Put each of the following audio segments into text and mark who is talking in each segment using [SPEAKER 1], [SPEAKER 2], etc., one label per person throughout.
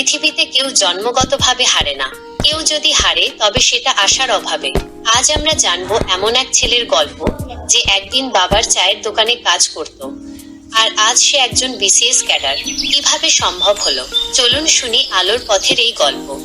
[SPEAKER 1] পৃথিবীতে কেউ জন্মগতভাবে হারে না। কেউ যদি হারে, তবে সেটা আশার অভাবে। আজ আমরা জানব এমন এক ছেলের গল্প, যে একদিন বাবার চায়ের দোকানে কাজ করত। আর আজ সে একজন বিসিএস ক্যাডার। কীভাবে সম্ভব হলো? চলুন শুনি আলোর পথের এই গল্প।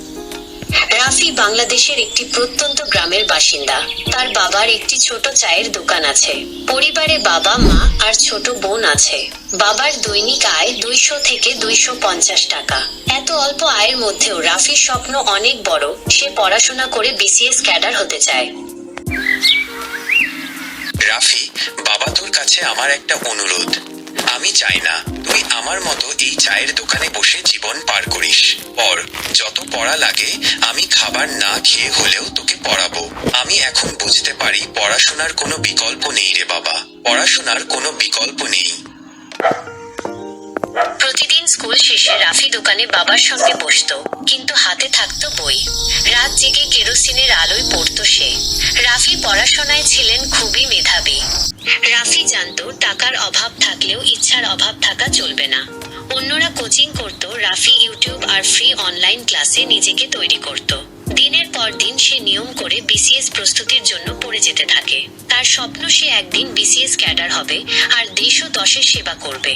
[SPEAKER 1] রাফি বাংলাদেশের একটি প্রত্যন্ত গ্রামের বাসিন্দা। তার বাবার একটি ছোট চায়ের দোকান আছে। পরিবারে বাবা, মা আর ছোট বোন আছে। বাবার দৈনিক আয় দুইশো থেকে দুইশো পঞ্চাশ টাকা। এত অল্প আয়ের মধ্যেও রাফির স্বপ্ন অনেক বড়। সে পড়াশোনা করে বিসিএস ক্যাডার হতে চায়।
[SPEAKER 2] রাফি, বাবা তোর কাছে আমার একটা অনুরোধ। আমি চাই না তুই আমার মতো এই চায়ের দোকানে বসে জীবন পার করিস। পর, যত পড়া লাগে, আমি খাবার না খেয়ে হলেও তোকে পড়াবো। আমি এখন বুঝতে পারি পড়াশোনার কোনো বিকল্প নেই রে বাবা। পড়াশোনার কোনো বিকল্প নেই।
[SPEAKER 1] প্রতিদিন স্কুল শেষে রাফি দোকানে বাবার সঙ্গে বসতো, কিন্তু হাতে থাকতো বই। রাত জেগে কেরোসিনের আলোয় পড়তো সে। রাফি পড়াশোনায় ছিলেন খুবই মেধাবী। রাফি জানত, টাকার অভাব থাকলেও ইচ্ছার অভাব থাকা চলবে না। অন্যরা কোচিং করত, রাফি ইউটিউব আর ফ্রি অনলাইন ক্লাসে নিজেকে তৈরি করত। দিনের পর দিন সে নিয়ম করে বিসিএস প্রস্তুতির জন্য পড়ে যেতে থাকে। তার স্বপ্ন সে একদিন বিসিএস ক্যাডার হবে, আর দেশ ও দশের সেবা করবে।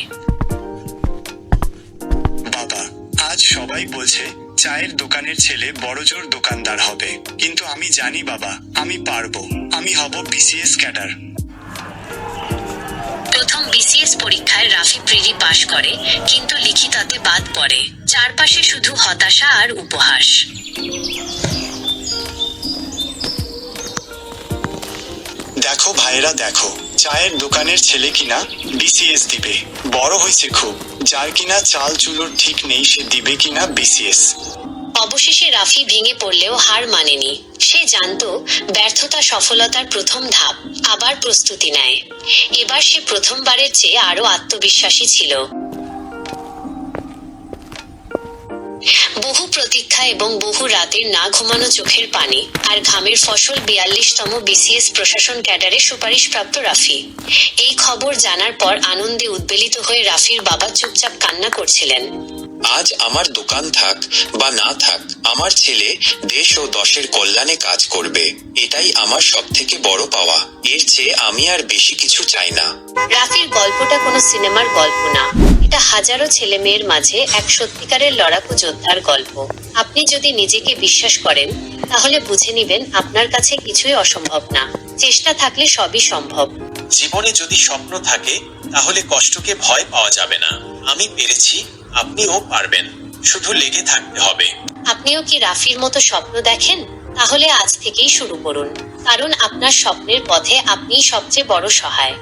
[SPEAKER 3] আজ সবাই বলছে, চায়ের দোকানের ছেলে বড়জোর দোকানদার হবে। কিন্তু আমি জানি বাবা, আমি পারব। আমি হব বিসিএস ক্যাডার।
[SPEAKER 1] প্রথম বিসিএস পরীক্ষায় রাফি প্রিলি পাশ করে, কিন্তু লিখিতাতে বাদ পড়ে। চারপাশে শুধু হতাশা আর উপহাস।
[SPEAKER 3] দেখো ভাইরা দেখো। চায়ের দোকানের ছেলে কিনা বিসিএস দিবে। বড় হয়েছে খুব। যার কিনা চাল চুলোর ঠিক নেই, সে দিবে কিনা বিসিএস
[SPEAKER 1] অবশেষে রাফি ভেঙে পড়লেও হার মানেনি। সে জানতো ব্যর্থতা সফলতার প্রথম ধাপ, আবার প্রস্তুতি নেয়। এবার সে প্রথমবারের চেয়ে আরও আত্মবিশ্বাসী ছিল। বহু প্রতীক্ষা এবং বহু রাতের না ঘুমানো চোখের পানি। আর ঘামের ফসল বিয়াল্লিশতম বিসিএস প্রশাসন ক্যাডারে সুপারিশপ্রাপ্ত রাফি। এই খবর জানার পর আনন্দে উদ্বেলিত হয়ে রাফির বাবা চুপচাপ কান্না করছিলেন।
[SPEAKER 2] আজ আমার দোকান থাক বা না থাক আমার ছেলে দেশ ও দশের কল্যাণে কাজ করবে। এটাই আমার সব থেকে বড় পাওয়া। এর চেয়ে আমি আর বেশি কিছু চাই না।
[SPEAKER 1] রাফির গল্পটা কোনো সিনেমার গল্প না। এটা হাজারো ছেলে মেয়ের মাঝে এক সত্যিকারের লড়াকু যোদ্ধার গল্প। আপনি যদি নিজেকে বিশ্বাস করেন তাহলে বুঝে নিবেন আপনার কাছে কিছুই অসম্ভব না। চেষ্টা থাকলে সবই সম্ভব।
[SPEAKER 4] জীবনে যদি স্বপ্ন থাকে তাহলে কষ্টকে ভয় পাওয়া যাবে না। আমি পেরেছি আপনিও পারবেন। শুধু লেগে থাকতে হবে।
[SPEAKER 1] আপনিও কি রাফির মতো স্বপ্ন দেখেন? তাহলে আজ থেকেই শুরু করুন। কারণ আপনার স্বপ্নের পথে আপনিই সবচেয়ে বড় সহায়।